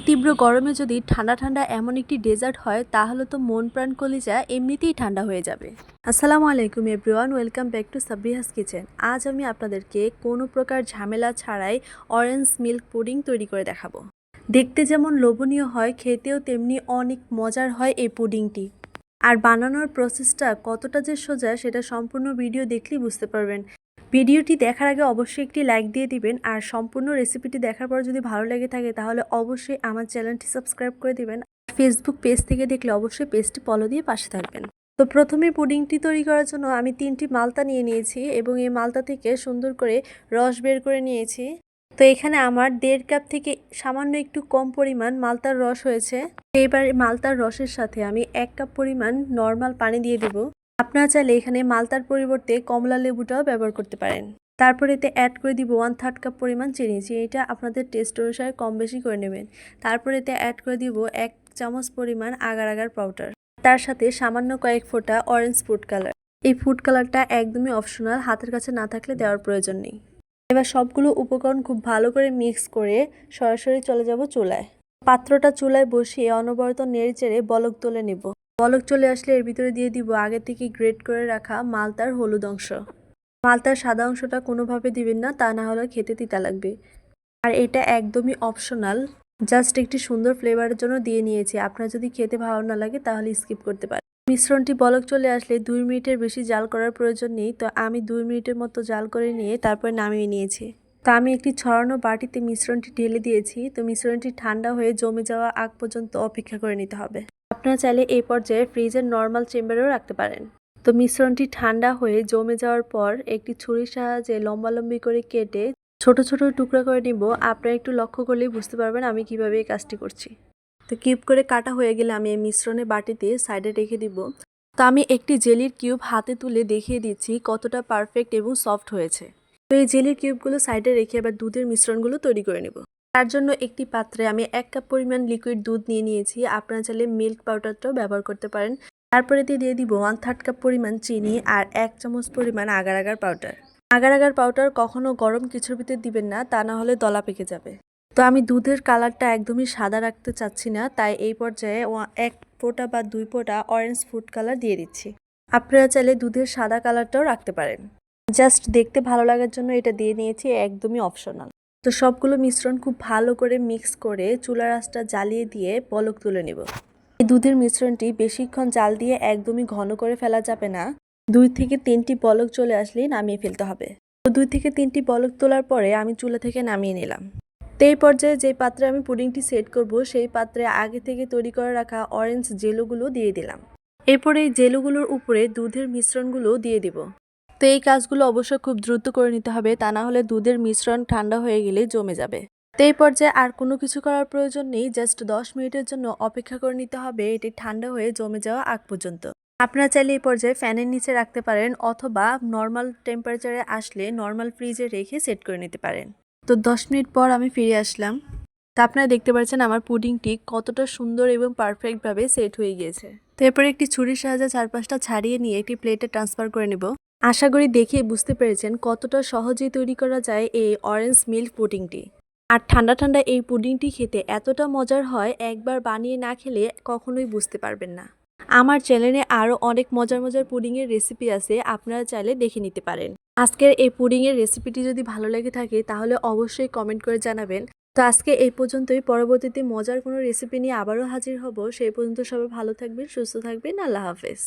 এই তীব্র গরমে যদি ঠান্ডা ঠান্ডা এমন একটি ডেজার্ট হয়, তাহলে তো মন প্রাণ কলিজা এমনিতেই ঠান্ডা হয়ে যাবে। আসসালামু আলাইকুম এভরিওয়ান, ওয়েলকাম ব্যাক টু সাব্রিহাস কিচেন। আজ আমি আপনাদেরকে কোনো প্রকার ঝামেলা ছাড়াই অরেঞ্জ মিল্ক পুডিং তৈরি করে দেখাবো। দেখতে যেমন লোভনীয় হয়, খেতেও তেমনি অনেক মজার হয় এই পুডিংটি আর বানানোর প্রসেসটা কতটা যে সোজা, সেটা সম্পূর্ণ ভিডিও দেখলেই বুঝতে পারবেন। ভিডিওটি দেখার আগে অবশ্যই একটি লাইক দিয়ে দিবেন, আর সম্পূর্ণ রেসিপিটি দেখার পর যদি ভালো লেগে থাকে তাহলে অবশ্যই আমার চ্যানেলটি সাবস্ক্রাইব করে দিবেন ফেসবুক পেজ থেকে দেখলে অবশ্যই পেজটি ফলো দিয়ে পাশে থাকবেন। তো প্রথমে পুডিংটি তৈরি করার জন্য আমি তিনটি মালতা নিয়ে নিয়েছি এবং এই মালতা থেকে সুন্দর করে রস বের করে নিয়েছি। তো এখানে আমার দেড় কাপ থেকে সামান্য একটু কম পরিমাণ মালতার রস হয়েছে। এবার মালতার রসের সাথে আমি এক কাপ পরিমাণ নর্মাল পানি দিয়ে দেব। আপনারা চাইলে এখানে মালতার পরিবর্তে কমলা লেবুটাও ব্যবহার করতে পারেন। তারপর এতে অ্যাড করে দিব ওয়ান থার্ড কাপ পরিমাণ চিনি। চিনিটা আপনাদের টেস্ট অনুসারে কম বেশি করে নেবেন। তারপর এতে অ্যাড করে দিব এক চামচ পরিমাণ আগার আগার পাউডার তার সাথে সামান্য কয়েক ফোঁটা অরেঞ্জ ফুড কালার এই ফুড কালারটা একদমই অপশনাল হাতের কাছে না থাকলে দেওয়ার প্রয়োজন নেই। এবার সবগুলো উপকরণ খুব ভালো করে মিক্স করে সরাসরি চলে যাব চুলায়। পাত্রটা চুলায় বসিয়ে অনবরত নেড়ে চেড়ে বলক তুলে নিব। বলক চলে আসলে এর ভিতরে দিয়ে দিব আগে থেকে গ্রেট করে রাখা মালতার হলুদ অংশ। মালতার সাদা অংশটা কোনোভাবে দিবেন না, তা না হলে খেতে তিতা লাগবে। আর এটা একদমই অপশনাল। জাস্ট একটি সুন্দর ফ্লেভারের জন্য দিয়ে নিয়েছি। আপনার যদি খেতে ভালো না লাগে তাহলে স্কিপ করতে পারেন। মিশ্রণটি বলক চলে আসলে দুই মিনিটের বেশি জাল করার প্রয়োজন নেই। তো আমি দুই মিনিটের মতো জাল করে নিয়ে তারপর নামিয়ে নিয়েছি। তো আমি একটি ছড়ানো বাটিতে মিশ্রণটি ঢেলে দিয়েছি। তো মিশ্রণটি ঠান্ডা হয়ে জমে যাওয়া আগ পর্যন্ত অপেক্ষা করে নিতে হবে। আপনারা চাইলে এই পর্যায়ে ফ্রিজের নর্মাল চেম্বারেও রাখতে পারেন। তো মিশ্রণটি ঠান্ডা হয়ে জমে যাওয়ার পর একটি ছুরির সাহায্যে লম্বালম্বি করে কেটে ছোট ছোট টুকরা করে নিব। আপনারা একটু লক্ষ্য করলেই বুঝতে পারবেন আমি কীভাবে এই কাজটি করছি। তো কিউব করে কাটা হয়ে গেলে আমি এই মিশ্রণে বাটিতে সাইডে রেখে দিব। তো আমি একটি জেলির কিউব হাতে তুলে দেখিয়ে দিচ্ছি কতটা পারফেক্ট এবং সফট হয়েছে। তো এই জেলির কিউবগুলো সাইডে রেখে আবার দুধের মিশ্রণগুলো তৈরি করে নেব। তার জন্য একটি পাত্রে আমি এক কাপ পরিমাণ লিকুইড দুধ নিয়ে নিয়েছি। আপনারা চাইলে মিল্ক পাউডারটাও ব্যবহার করতে পারেন। তারপরে দিয়ে দিয়ে দিব ওয়ান থার্ড কাপ পরিমাণ চিনি আর এক চামচ পরিমাণ agar agar powder agar agar powder কখনো গরম কিছুর ভিতরে দিবেন না, তা না হলে দলা পেকে যাবে। তো আমি দুধের কালারটা একদমই সাদা রাখতে চাচ্ছি না, তাই এই পর্যায়ে এক ফোঁটা বা দুই ফোঁটা অরেঞ্জ ফুড কালার দিয়ে দিচ্ছি। আপনারা চাইলে দুধের সাদা কালারটাও রাখতে পারেন। জাস্ট দেখতে ভালো লাগার জন্য এটা দিয়ে নিয়েছি, একদমই অপশনাল তো সবগুলো মিশ্রণ খুব ভালো করে মিক্স করে চুলার আঁচটা জ্বালিয়ে দিয়ে বলক তুলে নেব। এই দুধের মিশ্রণটি বেশিক্ষণ জাল দিয়ে একদমই ঘন করে ফেলা যাবে না। দুই থেকে তিনটি বলক চলে আসলেই নামিয়ে ফেলতে হবে। তো দুই থেকে তিনটি বলক তোলার পরে আমি চুলা থেকে নামিয়ে নিলাম। তো এই পর্যায়ে যে পাত্রে আমি পুডিংটি সেট করব, সেই পাত্রে আগে থেকে তৈরি করে রাখা অরেঞ্জ জেলোগুলো দিয়ে দিলাম। এরপরে এই জেলোগুলোর উপরে দুধের মিশ্রণগুলো দিয়ে দিব। তো এই কাজগুলো অবশ্যই খুব দ্রুত করে নিতে হবে, তা না হলে দুধের মিশ্রণ ঠান্ডা হয়ে গেলে জমে যাবে। তো এই পর্যায়ে আর কোনো কিছু করার প্রয়োজন নেই, জাস্ট দশ মিনিটের জন্য অপেক্ষা করে নিতে হবে, এটি ঠান্ডা হয়ে জমে যাওয়া আগ পর্যন্ত। আপনারা চাইলে এই পর্যায়ে ফ্যানের নিচে রাখতে পারেন অথবা নর্মাল টেম্পারেচারে আসলে নর্মাল ফ্রিজে রেখে সেট করে নিতে পারেন। তো দশ মিনিট পর আমি ফিরে আসলাম। তা আপনারা দেখতে পাচ্ছেন আমার পুডিংটি কতটা সুন্দর এবং পারফেক্টভাবে সেট হয়ে গিয়েছে। তো এরপরে একটি ছুরির সাহায্যে চারপাশটা ছাড়িয়ে নিয়ে একটি প্লেটে ট্রান্সফার করে নেব। আশা করি দেখে বুঝতে পেরেছেন কতটা সহজেই তৈরি করা যায় এই অরেঞ্জ মিল্ক পুডিংটি আর ঠান্ডা ঠান্ডা এই পুডিংটি খেতে এতটা মজার হয়, একবার বানিয়ে না খেলে কখনোই বুঝতে পারবেন না। আমার চ্যানেলে আরও অনেক মজার মজার পুডিংয়ের রেসিপি আছে, আপনারা চাইলে দেখে নিতে পারেন। আজকের এই পুডিংয়ের রেসিপিটি যদি ভালো লেগে থাকে, তাহলে অবশ্যই কমেন্ট করে জানাবেন। তো আজকে এই পর্যন্তই, পরবর্তীতে মজার কোনো রেসিপি নিয়ে আবারও হাজির হব। সেই পর্যন্ত সবাই ভালো থাকবেন, সুস্থ থাকবেন, আল্লাহ হাফেজ।